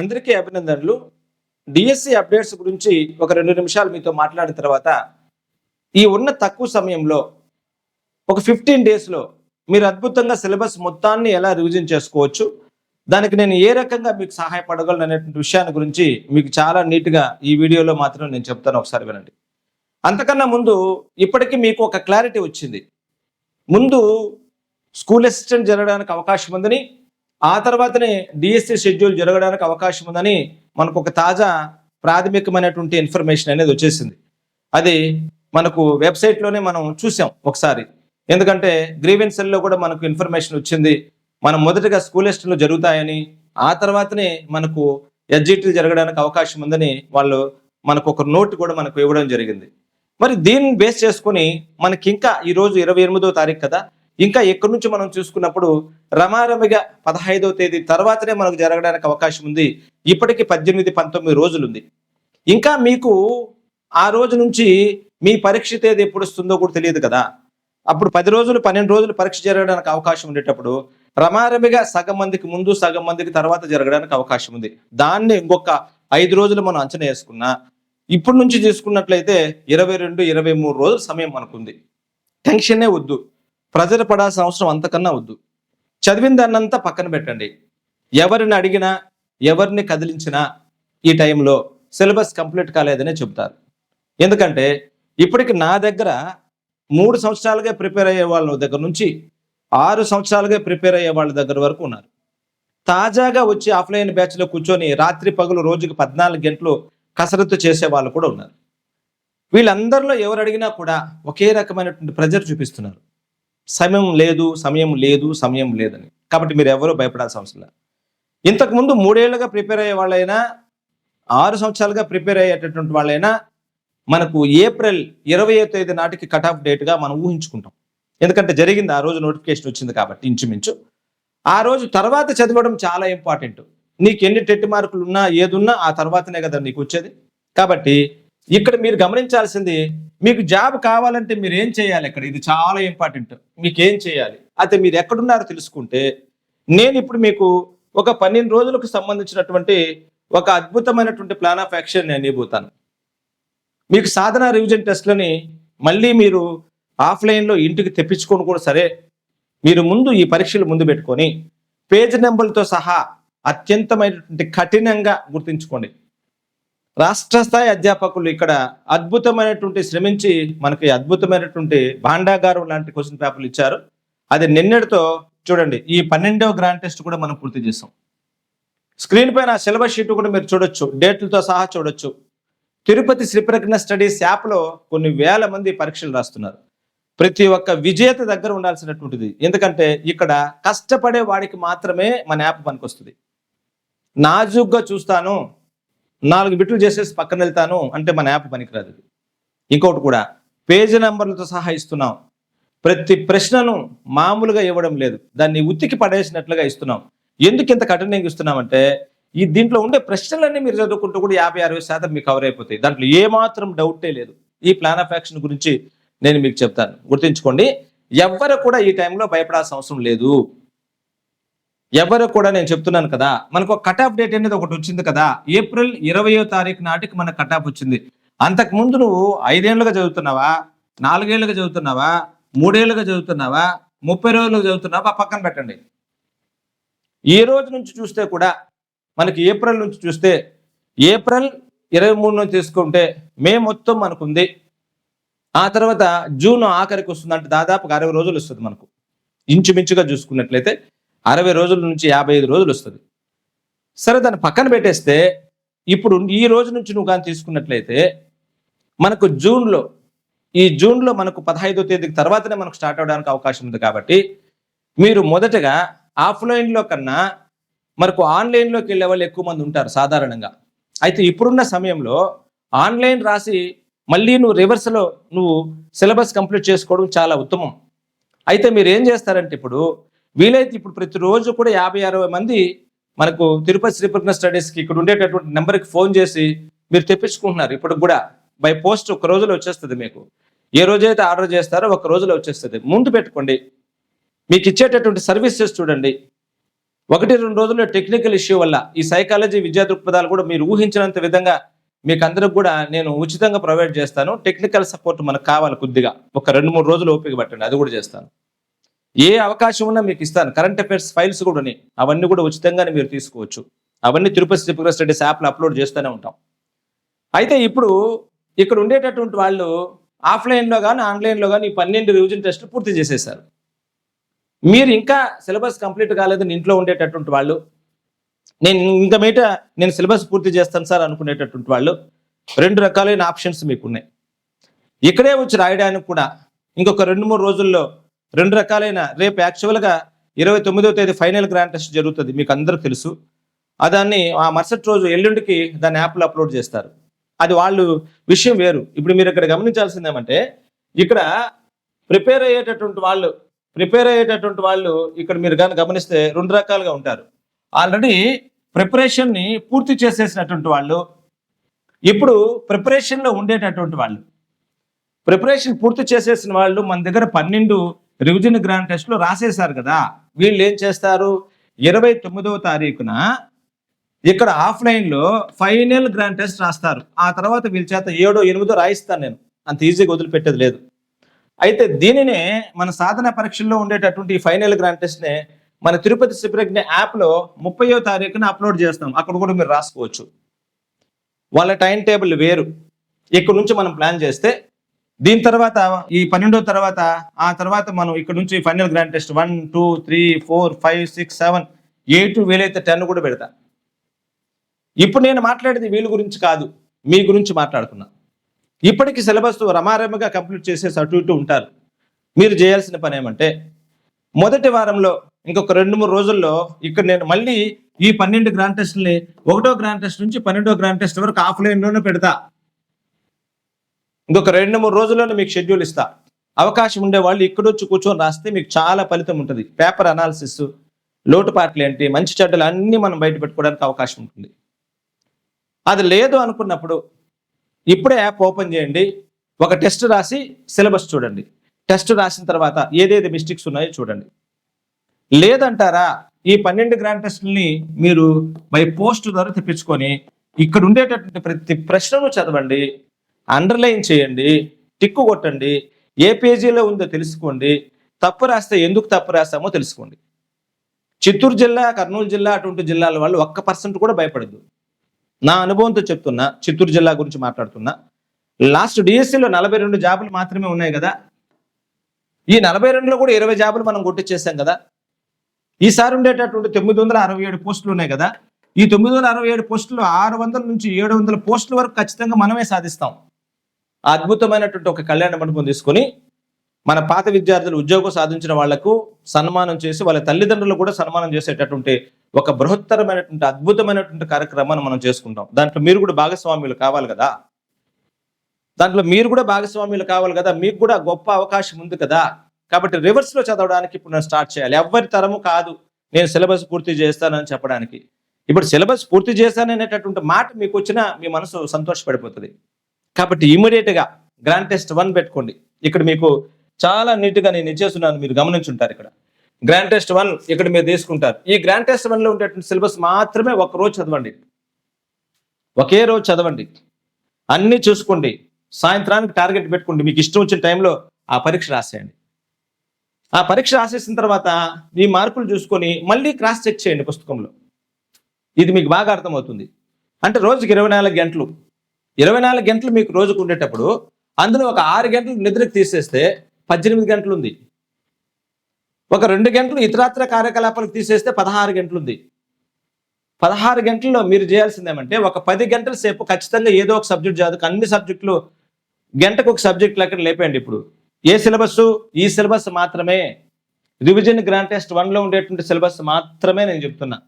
అందరికీ అభినందనలు DSC updates గురించి ఒక రెండు నిమిషాలు మీతో మాట్లాడిన తర్వాత ఈ ఉన్న తక్కువ సమయంలో ఒక ఫిఫ్టీన్ డేస్లో మీరు అద్భుతంగా సిలబస్ మొత్తాన్ని ఎలా రివిజన్ చేసుకోవచ్చు దానికి నేను ఏ రకంగా మీకు సహాయపడగలను అనేటువంటి విషయాన్ని గురించి మీకు చాలా నీట్గా ఈ వీడియోలో మాత్రం నేను చెప్తాను ఒకసారి వినండి. అంతకన్నా ముందు ఇప్పటికీ మీకు ఒక క్లారిటీ వచ్చింది. ముందు స్కూల్ అసిస్టెంట్ జరగడానికి అవకాశం ఉందని ఆ తర్వాతనే డిఎస్సి షెడ్యూల్ జరగడానికి అవకాశం ఉందని మనకు ఒక తాజా ప్రాథమికమైనటువంటి ఇన్ఫర్మేషన్ అనేది వచ్చేసింది. అది మనకు వెబ్సైట్లోనే మనం చూసాం ఒకసారి. ఎందుకంటే గ్రీవెన్సెల్లో కూడా మనకు ఇన్ఫర్మేషన్ వచ్చింది. మనం మొదటగా స్కూల్ టెస్టులు జరుగుతాయని ఆ తర్వాతనే మనకు ఎస్జిటీలు జరగడానికి అవకాశం ఉందని వాళ్ళు మనకు ఒక నోట్ కూడా మనకు ఇవ్వడం జరిగింది. మరి దీన్ని బేస్ చేసుకొని మనకి ఇంకా ఈరోజు ఇరవై ఎనిమిదో తారీఖు కదా ఇంకా ఎక్కడి నుంచి మనం చూసుకున్నప్పుడు రమారమిగా పదహైదవ తేదీ తర్వాతనే మనకు జరగడానికి అవకాశం ఉంది. ఇప్పటికి పద్దెనిమిది పంతొమ్మిది రోజులు ఉంది ఇంకా మీకు ఆ రోజు నుంచి మీ పరీక్ష తేదీ ఎప్పుడు వస్తుందో కూడా తెలియదు కదా. అప్పుడు పది రోజులు పన్నెండు రోజులు పరీక్ష జరగడానికి అవకాశం ఉండేటప్పుడు రమారమిగా సగం మందికి ముందు సగం మందికి తర్వాత జరగడానికి అవకాశం ఉంది. దాన్ని ఇంకొక ఐదు రోజులు మనం అంచనా వేసుకున్నా ఇప్పటి నుంచి చూసుకున్నట్లయితే ఇరవై రెండు ఇరవై మూడు రోజులు సమయం మనకుంది. టెన్షనే వద్దు. ప్రజలు పడాల్సిన అవసరం అంతకన్నా వద్దు. చదివిన దాన్నంతా పక్కన పెట్టండి. ఎవరిని అడిగినా ఎవరిని కదిలించినా ఈ టైంలో సిలబస్ కంప్లీట్ కాలేదనే చెబుతారు. ఎందుకంటే ఇప్పటికి నా దగ్గర మూడు సంవత్సరాలుగా ప్రిపేర్ అయ్యే వాళ్ళ దగ్గర నుంచి ఆరు సంవత్సరాలుగా ప్రిపేర్ అయ్యే వాళ్ళ దగ్గర వరకు ఉన్నారు. తాజాగా వచ్చి ఆఫ్లైన్ బ్యాచ్లో కూర్చొని రాత్రి పగులు రోజుకి పద్నాలుగు గంటలు కసరత్తు చేసే వాళ్ళు కూడా ఉన్నారు. వీళ్ళందరిలో ఎవరు అడిగినా కూడా ఒకే రకమైనటువంటి ప్రెజర్ చూపిస్తున్నారు. సమయం లేదు సమయం లేదు సమయం లేదని. కాబట్టి మీరు ఎవరూ భయపడాల్సిన అవసరం లేదు. ఇంతకుముందు మూడేళ్ళుగా ప్రిపేర్ అయ్యే వాళ్ళైనా ఆరు సంవత్సరాలుగా ప్రిపేర్ అయ్యేటటువంటి వాళ్ళైనా మనకు ఏప్రిల్ ఇరవై తేదీ నాటికి కట్ ఆఫ్ డేట్గా మనం ఊహించుకుంటాం. ఎందుకంటే జరిగింది ఆ రోజు నోటిఫికేషన్ వచ్చింది కాబట్టి ఇంచుమించు. ఆ రోజు తర్వాత చదవడం చాలా ఇంపార్టెంట్. నీకు ఎన్ని టెట్ మార్కులు ఉన్నా ఏదున్నా ఆ తర్వాతనే కదా నీకు వచ్చేది. కాబట్టి ఇక్కడ మీరు గమనించాల్సింది మీకు జాబ్ కావాలంటే మీరు ఏం చేయాలి ఇక్కడ ఇది చాలా ఇంపార్టెంట్. మీకు ఏం చేయాలి? అయితే మీరు ఎక్కడున్నారో తెలుసుకుంటే నేను ఇప్పుడు మీకు ఒక పన్నెండు రోజులకు సంబంధించినటువంటి ఒక అద్భుతమైనటువంటి ప్లాన్ ఆఫ్ యాక్షన్ నేను ఇవ్వబోతాను. మీకు సాధన రివిజన్ టెస్ట్లని మళ్ళీ మీరు ఆఫ్లైన్లో ఇంటికి తెప్పించుకొని కూడా సరే మీరు ముందు ఈ పరీక్షలు ముందు పెట్టుకొని పేజ్ నెంబర్లతో సహా అత్యంతమైనటువంటి కఠినంగా గుర్తుంచుకోండి. రాష్ట్ర స్థాయి అధ్యాపకులు ఇక్కడ అద్భుతమైనటువంటి శ్రమించి మనకి అద్భుతమైనటువంటి భాండాగారం లాంటి క్వశ్చన్ పేపర్లు ఇచ్చారు. అది నిన్నటితో చూడండి ఈ పన్నెండవ గ్రాండ్ టెస్ట్ కూడా మనం పూర్తి చేసాం. స్క్రీన్ పైన సిలబస్ షీట్ కూడా మీరు చూడొచ్చు డేట్లతో సహా చూడొచ్చు. తిరుపతి శ్రీప్రజ్ఞ స్టడీస్ యాప్లో కొన్ని వేల మంది పరీక్షలు రాస్తున్నారు. ప్రతి ఒక్క విజేత దగ్గర ఉండాల్సినటువంటిది. ఎందుకంటే ఇక్కడ కష్టపడే వాడికి మాత్రమే మన యాప్ పనికొస్తుంది. నాజుగ్గా చూస్తాను నాలుగు బిట్లు చేసేసి పక్కన వెళ్తాను అంటే మన యాప్ పనికిరాదు. ఇంకొకటి కూడా పేజీ నెంబర్లతో సహా ఇస్తున్నాం. ప్రతి ప్రశ్నను మామూలుగా ఇవ్వడం లేదు. దాన్ని ఉత్తికి పడేసినట్లుగా ఇస్తున్నాం. ఎందుకు ఇంత కఠినంగా ఇస్తున్నామంటే ఈ దీంట్లో ఉండే ప్రశ్నలన్నీ మీరు చదువుకుంటూ కూడా యాభై అరవై శాతం మీకు కవర్ అయిపోతాయి. దాంట్లో ఏ మాత్రం డౌటే లేదు. ఈ ప్లాన్ ఆఫ్ యాక్షన్ గురించి నేను మీకు చెప్తాను. గుర్తుంచుకోండి ఎవ్వరు కూడా ఈ టైంలో భయపడాల్సిన అవసరం లేదు. ఎవరు కూడా నేను చెప్తున్నాను కదా మనకు ఒక కట్ ఆఫ్ డేట్ అనేది ఒకటి వచ్చింది కదా ఏప్రిల్ ఇరవయో తారీఖు నాటికి మనకు కట్ ఆఫ్ వచ్చింది. అంతకు ముందు నువ్వు ఐదేళ్ళుగా చదువుతున్నావా నాలుగేళ్ళుగా చదువుతున్నావా మూడేళ్ళుగా చదువుతున్నావా ముప్పై రోజులుగా చదువుతున్నావా పక్కన పెట్టండి. ఈ రోజు నుంచి చూస్తే కూడా మనకి ఏప్రిల్ నుంచి చూస్తే ఏప్రిల్ ఇరవై మూడు నుంచి తీసుకుంటే మే మొత్తం మనకుంది. ఆ తర్వాత జూన్ ఆఖరికి వస్తుంది అంటే దాదాపుగా అరవై రోజులు వస్తుంది మనకు. ఇంచుమించుగా చూసుకున్నట్లయితే అరవై రోజుల నుంచి యాభై ఐదు రోజులు వస్తుంది. సరే దాన్ని పక్కన పెట్టేస్తే ఇప్పుడు ఈ రోజు నుంచి నువ్వు కానీ తీసుకున్నట్లయితే మనకు జూన్లో ఈ జూన్లో మనకు పదహైదో తేదీ తర్వాతనే మనకు స్టార్ట్ అవడానికి అవకాశం ఉంది కాబట్టి మీరు మొదటగా ఆఫ్లైన్లో కన్నా మనకు ఆన్లైన్లోకి వెళ్ళే వాళ్ళు ఎక్కువ మంది ఉంటారు సాధారణంగా. అయితే ఇప్పుడున్న సమయంలో ఆన్లైన్ రాసి మళ్ళీ నువ్వు రివర్స్లో నువ్వు సిలబస్ కంప్లీట్ చేసుకోవడం చాలా ఉత్తమం. అయితే మీరు ఏం చేస్తారంటే ఇప్పుడు వీలైతే ఇప్పుడు ప్రతిరోజు కూడా యాభై అరవై మంది మనకు తిరుపతి శ్రీకృష్ణ స్టడీస్కి ఇక్కడ ఉండేటటువంటి నెంబర్కి ఫోన్ చేసి మీరు తెప్పించుకుంటున్నారు. ఇప్పుడు కూడా బై పోస్ట్ ఒక రోజులో వచ్చేస్తుంది మీకు. ఏ రోజైతే ఆర్డర్ చేస్తారో ఒక రోజులో వచ్చేస్తుంది. ముందు పెట్టుకోండి. మీకు ఇచ్చేటటువంటి సర్వీసెస్ చూడండి. ఒకటి రెండు రోజుల్లో టెక్నికల్ ఇష్యూ వల్ల ఈ సైకాలజీ విద్యా దృక్పథాలు కూడా మీరు ఊహించినంత విధంగా మీకు అందరికి కూడా నేను ఉచితంగా ప్రొవైడ్ చేస్తాను. టెక్నికల్ సపోర్ట్ మనకు కావాలి కొద్దిగా. ఒక రెండు మూడు రోజులు ఓపిక పట్టండి. అది కూడా చేస్తాను. ఏ అవకాశం ఉన్నా మీకు ఇస్తాను. కరెంట్ అఫైర్స్ ఫైల్స్ కూడా ఉన్నాయి. అవన్నీ కూడా ఉచితంగానే మీరు తీసుకోవచ్చు. అవన్నీ తిరుపతి శ్రీపుర స్టడీస్ యాప్లో అప్లోడ్ చేస్తూనే ఉంటాం. అయితే ఇప్పుడు ఇక్కడ ఉండేటటువంటి వాళ్ళు ఆఫ్లైన్లో కానీ ఆన్లైన్లో కానీ ఈ పన్నెండు రివిజన్ టెస్టులు పూర్తి చేసేసారు మీరు ఇంకా సిలబస్ కంప్లీట్ కాలేదని ఇంట్లో ఉండేటటువంటి వాళ్ళు నేను ఇంకా మీట నేను సిలబస్ పూర్తి చేస్తాను సార్ అనుకునేటటువంటి వాళ్ళు రెండు రకాలైన ఆప్షన్స్ మీకు ఉన్నాయి ఇక్కడే వచ్చి రాయడానికి కూడా ఇంకొక రెండు మూడు రోజుల్లో రెండు రకాలైన రేపు యాక్చువల్గా ఇరవై తొమ్మిదో తేదీ ఫైనల్ గ్రాండ్ టెస్ట్ జరుగుతుంది. మీకు అందరూ తెలుసు. దాన్ని ఆ మరుసటి రోజు ఎల్లుండికి దాన్ని యాప్లో అప్లోడ్ చేస్తారు. అది వాళ్ళు విషయం వేరు. ఇప్పుడు మీరు ఇక్కడ గమనించాల్సింది ఏమంటే ఇక్కడ ప్రిపేర్ అయ్యేటటువంటి వాళ్ళు ప్రిపేర్ అయ్యేటటువంటి వాళ్ళు ఇక్కడ మీరు కానీ గమనిస్తే రెండు రకాలుగా ఉంటారు. ఆల్రెడీ ప్రిపరేషన్ని పూర్తి చేసేసినటువంటి వాళ్ళు ఇప్పుడు ప్రిపరేషన్లో ఉండేటటువంటి వాళ్ళు. ప్రిపరేషన్ పూర్తి చేసేసిన వాళ్ళు మన దగ్గర పన్నెండు రివిజన్ గ్రాండ్ టెస్ట్లో రాసేశారు కదా. వీళ్ళు ఏం చేస్తారు? ఇరవై తొమ్మిదవ తారీఖున ఇక్కడ ఆఫ్లైన్లో ఫైనల్ గ్రాండ్ టెస్ట్ రాస్తారు. ఆ తర్వాత వీళ్ళ చేత ఏడో ఎనిమిదో రాయిస్తాను నేను. అంత ఈజీగా వదిలిపెట్టేది లేదు. అయితే దీనినే మన సాధన పరీక్షల్లో ఉండేటటువంటి ఈ ఫైనల్ గ్రాండ్ టెస్ట్నే మన తిరుపతి శిబిరజ్ఞ యాప్లో ముప్పయో తారీఖున అప్లోడ్ చేస్తాం. అక్కడ కూడా మీరు రాసుకోవచ్చు. వాళ్ళ టైం టేబుల్ వేరు. ఇక్కడ నుంచి మనం ప్లాన్ చేస్తే దీని తర్వాత ఈ పన్నెండో తర్వాత ఆ తర్వాత మనం ఇక్కడ నుంచి final grand test one two three four five six seven eight వీలైతే టెన్ కూడా పెడతా. ఇప్పుడు నేను మాట్లాడేది వీళ్ళ గురించి కాదు మీ గురించి మాట్లాడుతున్నా. ఇప్పటికి సిలబస్ రమారమగా కంప్లీట్ చేసేసి అటు ఇటు ఉంటారు. మీరు చేయాల్సిన పని ఏమంటే మొదటి వారంలో ఇంకొక రెండు మూడు రోజుల్లో ఇక్కడ నేను మళ్ళీ ఈ పన్నెండు గ్రాండ్ టెస్ట్ని ఒకటో గ్రాండ్ టెస్ట్ నుంచి పన్నెండో గ్రాండ్ టెస్ట్ వరకు ఆఫ్లైన్లోనే పెడతా. ఇంకొక రెండు మూడు రోజుల్లోనే మీకు షెడ్యూల్ ఇస్తా. అవకాశం ఉండే వాళ్ళు ఇక్కడొచ్చి కూర్చొని రాస్తే మీకు చాలా ఫలితం ఉంటుంది. పేపర్ అనాలిసిస్ లోటుపాట్లు ఏంటి మంచి చెడ్డలు అన్నీ మనం బయట పెట్టుకోవడానికి అవకాశం ఉంటుంది. అది లేదు అనుకున్నప్పుడు ఇప్పుడే యాప్ ఓపెన్ చేయండి. ఒక టెస్ట్ రాసి సిలబస్ చూడండి. టెస్ట్ రాసిన తర్వాత ఏదేది మిస్టేక్స్ ఉన్నాయో చూడండి. లేదంటారా ఈ పన్నెండు గ్రాండ్ టెస్ట్ని మీరు బై పోస్ట్ ద్వారా తెప్పించుకొని ఇక్కడ ఉండేటటువంటి ప్రతి ప్రశ్నను చదవండి. అండర్లైన్ చేయండి టిక్కు కొట్టండి ఏ పేజీలో ఉందో తెలుసుకోండి తప్పు రాస్తే ఎందుకు తప్పు రాస్తామో తెలుసుకోండి. చిత్తూరు జిల్లా కర్నూలు జిల్లా అటువంటి జిల్లాల వాళ్ళు ఒక్క పర్సెంట్ కూడా భయపడద్దు. నా అనుభవంతో చెప్తున్నా చిత్తూరు జిల్లా గురించి మాట్లాడుతున్నా. లాస్ట్ డిఎస్సిలో నలభై రెండు జాబులు మాత్రమే ఉన్నాయి కదా. ఈ నలభై రెండులో కూడా ఇరవై జాబులు మనం కొట్టించేసాం కదా. ఈసారి ఉండేటటువంటి తొమ్మిది వందల అరవై ఏడు పోస్టులు ఉన్నాయి కదా. ఈ తొమ్మిది వందల అరవై ఏడు పోస్టులు ఆరు వందల నుంచి ఏడు వందల పోస్టుల వరకు ఖచ్చితంగా మనమే సాధిస్తాం. అద్భుతమైనటువంటి ఒక కళ్యాణ మండపం తీసుకొని మన పాత విద్యార్థులు ఉద్యోగం సాధించిన వాళ్ళకు సన్మానం చేసి వాళ్ళ తల్లిదండ్రులు కూడా సన్మానం చేసేటటువంటి ఒక బృహత్తరమైనటువంటి అద్భుతమైనటువంటి కార్యక్రమాన్ని మనం చేసుకుంటాం. దాంట్లో మీరు కూడా భాగస్వామ్యులు కావాలి కదా? దాంట్లో మీరు కూడా భాగస్వామ్యులు కావాలి కదా? మీకు కూడా గొప్ప అవకాశం ఉంది కదా? కాబట్టి రివర్స్లో చదవడానికి ఇప్పుడు నేను స్టార్ట్ చేయాలి. ఎవరి తరము కాదు. నేను సిలబస్ పూర్తి చేస్తానని చెప్పడానికి. ఇప్పుడు సిలబస్ పూర్తి చేస్తాననేటటువంటి మాట మీకు వచ్చినా మీ మనసు సంతోషపడిపోతుంది. కాబట్టి ఇమీడియట్గా గ్రాండ్ టెస్ట్ వన్ పెట్టుకోండి. ఇక్కడ మీకు చాలా నీట్గా నేను ఇచ్చేస్తున్నాను మీరు గమనించుంటారు ఇక్కడ. గ్రాండ్ టెస్ట్ వన్ ఇక్కడ మీరు తీసుకుంటారు. ఈ గ్రాండ్ టెస్ట్ వన్లో ఉండేటువంటి సిలబస్ మాత్రమే ఒక రోజు చదవండి. ఒకే రోజు చదవండి. అన్నీ చూసుకోండి. సాయంత్రానికి టార్గెట్ పెట్టుకోండి. మీకు ఇష్టం వచ్చిన టైంలో ఆ పరీక్ష రాసేయండి. ఆ పరీక్ష రాసేసిన తర్వాత ఈ మార్కులు చూసుకొని మళ్ళీ క్రాస్ చెక్ చేయండి పుస్తకంలో. ఇది మీకు బాగా అర్థమవుతుంది. అంటే రోజుకి ఇరవై నాలుగు గంటలు. ఇరవై నాలుగు గంటలు మీకు రోజుకు ఉండేటప్పుడు అందులో ఒక ఆరు గంటలు నిద్రకు తీసేస్తే పద్దెనిమిది గంటలు ఉంది. ఒక రెండు గంటలు ఇతరాత్ర కార్యకలాపాలకు తీసేస్తే పదహారు గంటలు ఉంది. పదహారు గంటల్లో మీరు చేయాల్సింది ఏమంటే ఒక పది గంటల సేపు ఖచ్చితంగా ఏదో ఒక సబ్జెక్ట్ చదువుకు అన్ని సబ్జెక్టులు గంటకు ఒక సబ్జెక్ట్ లెక్క లేపేయండి ఇప్పుడు. ఏ సిలబస్ ఈ సిలబస్ మాత్రమే. రివిజన్ గ్రాండ్ టెస్ట్ వన్లో ఉండేటువంటి సిలబస్ మాత్రమే నేను చెప్తున్నా.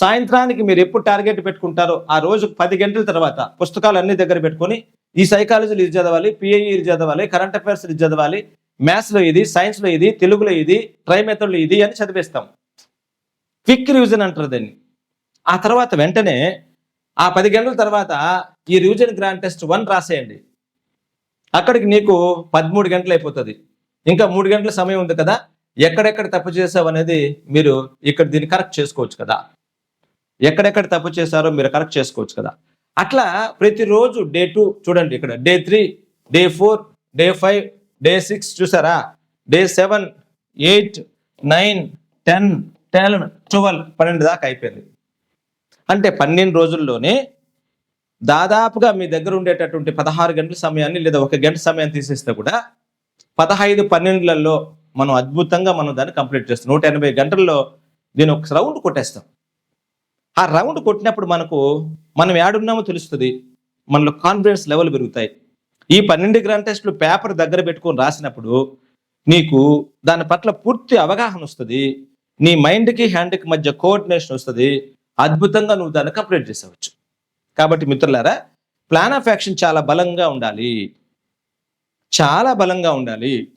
సాయంత్రానికి మీరు ఎప్పుడు టార్గెట్ పెట్టుకుంటారో ఆ రోజు పది గంటల తర్వాత పుస్తకాలు అన్ని దగ్గర పెట్టుకొని ఈ సైకాలజీలు ఇది చదవాలి పిఐఈ ఇది చదవాలి కరెంట్ అఫైర్స్ ఇది చదవాలి మ్యాథ్స్లో ఇది సైన్స్లో ఇది తెలుగులో ఇది ట్రై మెథడ్లో ఇది అని చదివేస్తాం. క్విక్ రివిజన్ అంటారు దాన్ని. ఆ తర్వాత వెంటనే ఆ పది గంటల తర్వాత ఈ రివిజన్ గ్రాండ్ టెస్ట్ వన్ రాసేయండి. అక్కడికి నీకు పదమూడు గంటలు అయిపోతుంది. ఇంకా మూడు గంటల సమయం ఉంది కదా ఎక్కడెక్కడ తప్పు చేసావు అనేది మీరు ఇక్కడ దీన్ని కరెక్ట్ చేసుకోవచ్చు కదా. ఎక్కడెక్కడ తప్పు చేశారో మీరు కరెక్ట్ చేసుకోవచ్చు కదా. అట్లా ప్రతిరోజు డే టూ చూడండి ఇక్కడ day three day four day five day six చూసారా? Day seven eight nine ten ten twelve పన్నెండు దాకా అయిపోయింది. అంటే పన్నెండు రోజుల్లోనే దాదాపుగా మీ దగ్గర ఉండేటటువంటి పదహారు గంటల సమయాన్ని లేదా ఒక గంట సమయాన్ని తీసేస్తే కూడా పదహైదు పన్నెండులలో మనం అద్భుతంగా మనం దాన్ని కంప్లీట్ చేస్తాం. నూట ఎనభై గంటల్లో దీని ఒక రౌండ్ కొట్టేస్తాం. ఆ రౌండ్ కొట్టినప్పుడు మనకు మనం ఏడున్నామో తెలుస్తుంది. మనలో కాన్ఫిడెన్స్ లెవెల్ పెరుగుతాయి. ఈ పన్నెండు గ్రాండ్ టెస్ట్లు పేపర్ దగ్గర పెట్టుకొని రాసినప్పుడు నీకు దాని పట్ల పూర్తి అవగాహన వస్తుంది. నీ మైండ్కి హ్యాండ్కి మధ్య కోఆర్డినేషన్ వస్తుంది. అద్భుతంగా నువ్వు దాన్ని కంప్లీట్ చేసేవచ్చు. కాబట్టి మిత్రులారా ప్లాన్ ఆఫ్ యాక్షన్ చాలా బలంగా ఉండాలి. చాలా బలంగా ఉండాలి.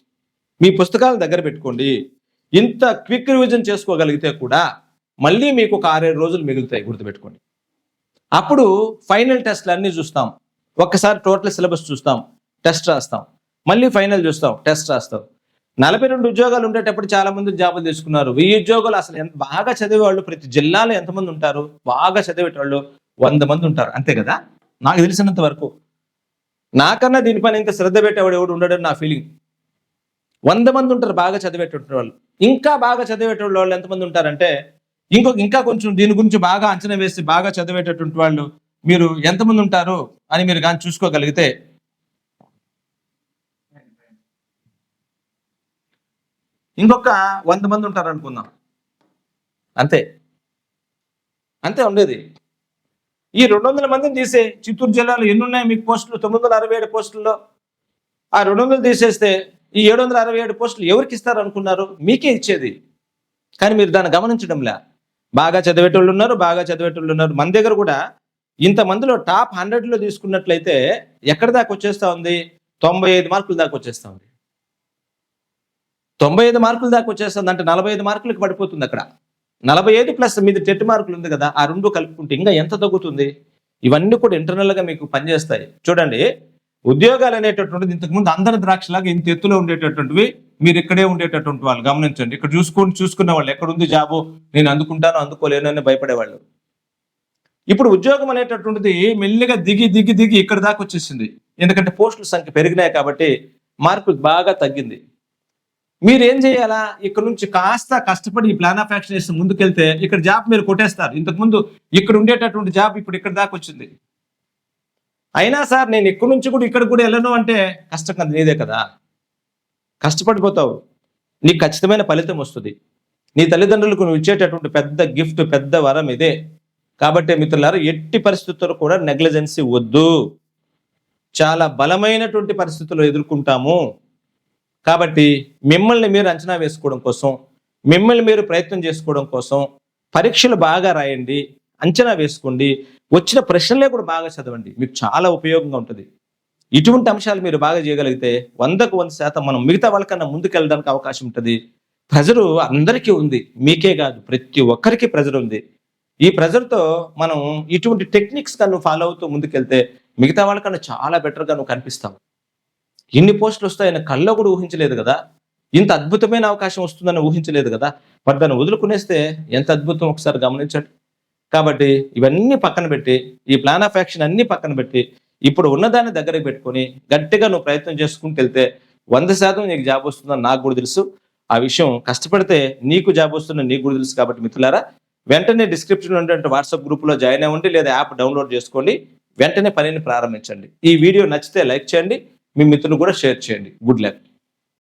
మీ పుస్తకాల దగ్గర పెట్టుకోండి. ఇంత క్విక్ రివిజన్ చేసుకోగలిగితే కూడా మళ్ళీ మీకు ఒక ఆరేడు రోజులు మిగులుతాయి గుర్తుపెట్టుకోండి. అప్పుడు ఫైనల్ టెస్ట్లు అన్నీ చూస్తాం. ఒక్కసారి టోటల్ సిలబస్ చూస్తాం. టెస్ట్ రాస్తాం. మళ్ళీ ఫైనల్ చూస్తాం. టెస్ట్ రాస్తాం. నలభై రెండు ఉద్యోగాలు ఉండేటప్పుడు చాలా మంది జాబులు తీసుకున్నారు. వెయ్యి ఉద్యోగాలు అసలు ఎంత బాగా చదివే వాళ్ళు ప్రతి జిల్లాలో ఎంతమంది ఉంటారు? బాగా చదివేటోళ్ళు వంద మంది ఉంటారు. అంతే కదా? నాకు తెలిసినంత వరకు. నాకన్నా దీనిపైన ఇంకా శ్రద్ధ పెట్టేవాడు ఎవడు ఉండడని నా ఫీలింగ్ వంద మంది ఉంటారు బాగా చదివేటటువంటి వాళ్ళు. ఇంకా బాగా చదివేటటువంటి వాళ్ళు ఎంతమంది ఉంటారంటే ఇంకొక ఇంకా కొంచెం దీని గురించి బాగా అంచనా వేసి బాగా చదివేటటువంటి వాళ్ళు మీరు ఎంతమంది ఉంటారు అని మీరు కానీ చూసుకోగలిగితే. ఇంకొక వంద మంది ఉంటారు అనుకుందాం. అంతే. అంతే ఉండేది. ఈ రెండు వందల మందిని తీసే చిత్తూరు జిల్లాలో ఎన్ని ఉన్నాయి మీకు పోస్టులు? తొమ్మిది వందల అరవై ఏడు పోస్టుల్లో. ఆ రెండు వందలు తీసేస్తే ఈ ఏడు వందల అరవై ఏడు పోస్టులు ఎవరికి ఇస్తారు అనుకున్నారు? మీకే ఇచ్చేది. కానీ మీరు దాన్ని గమనించడంలే. బాగా చదివేటోళ్ళు ఉన్నారు బాగా చదివేటోళ్ళు ఉన్నారు. మన దగ్గర కూడా ఇంతమందిలో టాప్ హండ్రెడ్లో తీసుకున్నట్లయితే ఎక్కడి దాకా వచ్చేస్తా ఉంది? తొంభై ఐదు మార్కుల దాకా వచ్చేస్తా ఉంది. తొంభై ఐదు మార్కుల దాకా వచ్చేస్తుంది అంటే నలభై ఐదు మార్కులకు పడిపోతుంది అక్కడ. నలభై ఐదు ప్లస్ మీది టెట్ మార్కులు ఉంది కదా ఆ రెండు కలుపుకుంటే ఇంకా ఎంత తగ్గుతుంది? ఇవన్నీ కూడా ఇంటర్నల్గా గా మీకు పనిచేస్తాయి. చూడండి ఉద్యోగాలు అనేటటువంటిది ఇంతకుముందు అందరి ద్రాక్షలాగా ఇంత ఎత్తులో ఉండేటటువంటివి మీరు ఇక్కడే ఉండేటటువంటి వాళ్ళు గమనించండి. ఇక్కడ చూసుకొని చూసుకునే వాళ్ళు ఎక్కడ ఉంది జాబు నేను అందుకుంటాను అందుకోలేను అని భయపడేవాళ్ళు. ఇప్పుడు ఉద్యోగం అనేటటువంటిది మెల్లిగా దిగి దిగి దిగి ఇక్కడ దాకా వచ్చేసింది. ఎందుకంటే పోస్టుల సంఖ్య పెరిగినాయి కాబట్టి మార్కులు బాగా తగ్గింది. మీరేం చేయాలా? ఇక్కడ నుంచి కాస్త కష్టపడి ఈ ప్లాన్ ఆఫ్ యాక్షన్ చేసి ముందుకెళ్తే ఇక్కడ జాబ్ మీరు కొట్టేస్తారు. ఇంతకుముందు ఇక్కడ ఉండేటటువంటి జాబ్ ఇప్పుడు ఇక్కడ దాకా వచ్చింది. అయినా సార్ నేను ఇక్కడ నుంచి కూడా ఇక్కడ కూడా వెళ్ళను అంటే కష్టం కదా నీదే కదా. కష్టపడిపోతావు. నీకు ఖచ్చితమైన ఫలితం వస్తుంది. నీ తల్లిదండ్రులకు నువ్వు ఇచ్చేటటువంటి పెద్ద గిఫ్ట్ పెద్ద వరం ఇదే. కాబట్టి మిత్రులారా ఎట్టి పరిస్థితుల్లో కూడా నెగ్లిజెన్సీ వద్దు. చాలా బలమైనటువంటి పరిస్థితులు ఎదుర్కొంటాము. కాబట్టి మిమ్మల్ని మీరు అంచనా వేసుకోవడం కోసం మిమ్మల్ని మీరు ప్రయత్నం చేసుకోవడం కోసం పరీక్షలు బాగా రాయండి అంచనా వేసుకోండి. వచ్చిన ప్రశ్నలే కూడా బాగా చదవండి. మీకు చాలా ఉపయోగంగా ఉంటుంది. ఇటువంటి అంశాలు మీరు బాగా చేయగలిగితే వందకు వంద శాతం మనం మిగతా వాళ్ళకన్నా ముందుకెళ్ళడానికి అవకాశం ఉంటుంది. ప్రెజరు అందరికీ ఉంది. మీకే కాదు ప్రతి ఒక్కరికి ప్రెజర్ ఉంది. ఈ ప్రెజర్తో మనం ఇటువంటి టెక్నిక్స్ కన్నా ఫాలో అవుతూ ముందుకెళ్తే మిగతా వాళ్ళకన్నా చాలా బెటర్గా నువ్వు కనిపిస్తావు. ఇన్ని పోస్టులు వస్తాయని కళ్ళలో కూడా ఊహించలేదు కదా? ఇంత అద్భుతమైన అవకాశం వస్తుందని ఊహించలేదు కదా? మరి దాన్ని వదులుకునేస్తే ఎంత అద్భుతం ఒకసారి గమనించండి. కాబట్టి ఇవన్నీ పక్కన పెట్టి ఈ ప్లాన్ ఆఫ్ యాక్షన్ అన్ని పక్కన పెట్టి ఇప్పుడు ఉన్నదాన్ని దగ్గరకు పెట్టుకొని గట్టిగా నువ్వు ప్రయత్నం చేసుకుంటూ వెళ్తే వంద శాతం నీకు జాబ్ వస్తుందని నాకు కూడా తెలుసు. ఆ విషయం కష్టపడితే నీకు జాబ్ వస్తుందని నీకు కూడా తెలుసు కాబట్టి మిత్రులారా వెంటనే డిస్క్రిప్షన్ ఉన్నటువంటి వాట్సాప్ గ్రూప్లో జాయిన్ అవ్వండి లేదా యాప్ డౌన్లోడ్ చేసుకోండి. వెంటనే పనిని ప్రారంభించండి. ఈ వీడియో నచ్చితే లైక్ చేయండి మీ మిత్రులు కూడా షేర్ చేయండి. Good luck